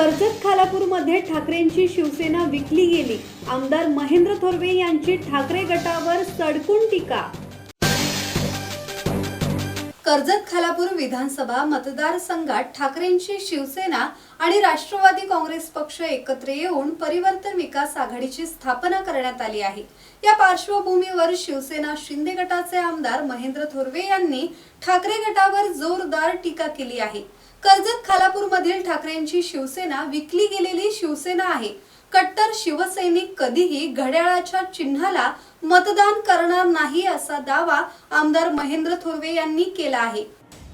कर्जत खालापूरमध्ये ठाकरेंची शिवसेना विकली गेली. आमदार महेंद्र थोरवे यांची ठाकरे गटावर सडकून टीका कर्जत खालापूर विधानसभा मतदारसंघात ठाकरेंची शिवसेना आणि राष्ट्रवादी काँग्रेस पक्ष एकत्र येऊन परिवर्तन विकास आघाडीची स्थापना करण्यात आली आहे. या पार्श्वभूमीवर शिवसेना शिंदे गटाचे आमदार महेंद्र थोरवे यांनी ठाकरे गटावर जोरदार टीका केली आहे. कर्जत खालापूरमधील ठाकरेंची शिवसेना विकली गेलेली शिवसेना आहे. कट्टर शिवसैनिक कधीही घड्याळाच्या चिन्हाला मतदान करणार नाही असा दावा आमदार महेंद्र थोरवे यांनी केला आहे.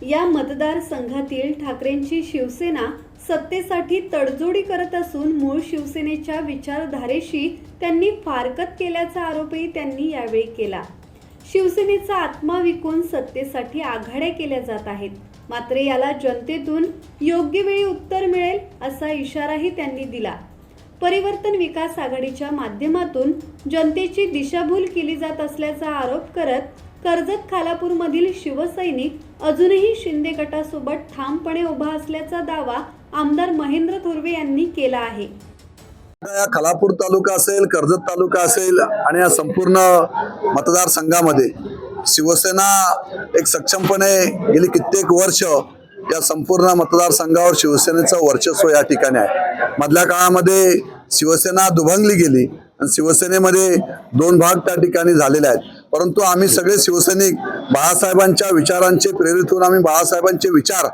या मतदारसंघातील ठाकरेंची शिवसेना सत्तेसाठी तडजोडी करत असून मूळ शिवसेनेच्या विचारधारेशी त्यांनी फारकत केल्याचा आरोपही त्यांनी यावेळी केला. शिवसेनेचा आत्मा विकून सत्तेसाठी आघाड्या केल्या जात आहेत. मात्र याला जनतेतून योग्य वेळी उत्तर मिळेल असा इशाराही त्यांनी दिला. परिवर्तन विकास आघाडीच्या माध्यमातून जनतेची दिशाभूल केली जात असल्याचा आरोप करत कर्जत खालापूरमधील शिवसैनिक अजूनही शिंदे गटासोबत ठामपणे उभा असल्याचा दावा आमदार महेंद्र थोरवे यांनी केला आहे. खालापूर तालुका असेल कर्जत तालुका असेल आणि या संपूर्ण मतदारसंघामध्ये शिवसेना एक सक्षमपणे गेली कित्येक वर्ष या संपूर्ण मतदारसंघावर शिवसेनेचं वर्चस्व या ठिकाणी आहे. मधल्या काळामध्ये शिवसेना दुभंगली गेली आणि शिवसेनेमध्ये दोन भाग त्या ठिकाणी झालेले आहेत. परंतु आम्ही सगळे शिवसैनिक बाळासाहेबांच्या विचारांचे प्रेरित होऊन आम्ही बाळासाहेबांचे विचार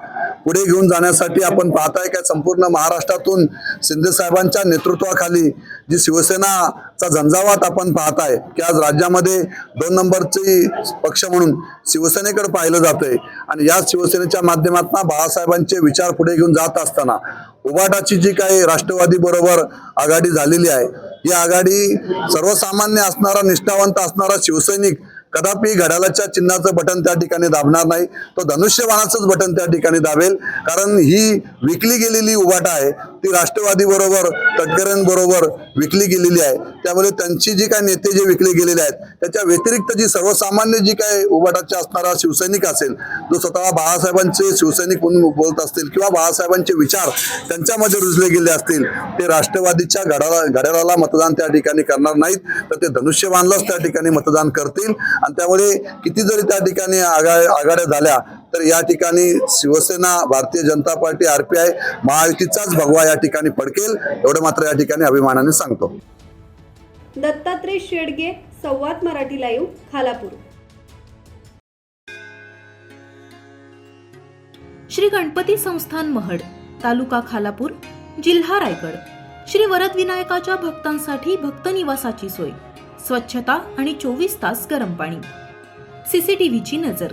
पुढे घेऊन जाण्यासाठी आपण पाहताय का संपूर्ण महाराष्ट्रातून शिंदे साहेबांच्या नेतृत्वाखाली जी शिवसेनाचा झंझावात आपण पाहताय की आज राज्यामध्ये दोन नंबरची पक्ष म्हणून शिवसेनेकडे पाहिलं जातंय. आणि या शिवसेनेच्या माध्यमातून बाळासाहेबांचे विचार पुढे घेऊन जात असताना उबाटाची जी काही राष्ट्रवादी बरोबर आघाडी झालेली आहे ही आघाडी सर्वसामान्य असणारा निष्ठावंत असणारा शिवसैनिक कदापि घड्याळाच्या चिन्हाचं बटन त्या ठिकाणी दाबणार नाही. तो धनुष्यबाणाचंच बटन त्या ठिकाणी दाबेल. कारण ही विकली गेलेली उभाटा आहे. ती राष्ट्रवादी बरोबर तटकऱ्यांबरोबर विकली गेलेली आहे. त्यामुळे त्यांची जी काही नेते जे विकले गेलेले आहेत त्याच्या व्यतिरिक्त जी सर्वसामान्य जी काय उभाटाचे असणारा शिवसैनिक असेल जो स्वतः बाळासाहेबांचे शिवसैनिक म्हणून बोलत असतील किंवा बाळासाहेबांचे विचार त्यांच्यामध्ये रुजले गेले असतील ते राष्ट्रवादीच्या घड्याला घड्याळाला मतदान त्या ठिकाणी करणार नाहीत. तर ते धनुष्यबाणलाच त्या ठिकाणी मतदान करतील. आणि त्यामुळे किती जरी त्या ठिकाणी आघा आघाड्या झाल्या तर या ठिकाणी Shivsena Bharatiya Janata Party R P I महायुतीचाच भगवा या ठिकाणी पडकेल एवढं मात्र या ठिकाणी अभिमानाने सांगतो. दत्तात्रय शेडगे संवाद मराठी लाईव्ह खालापूर. श्री गणपती संस्थान महड तालुका खालापूर जिल्हा रायगड. श्री वरद विनायकाच्या भक्तांसाठी भक्त निवासाची सोय स्वच्छता आणि चोवीस तास गरम पाणी. सीसीटीव्हीची नजर.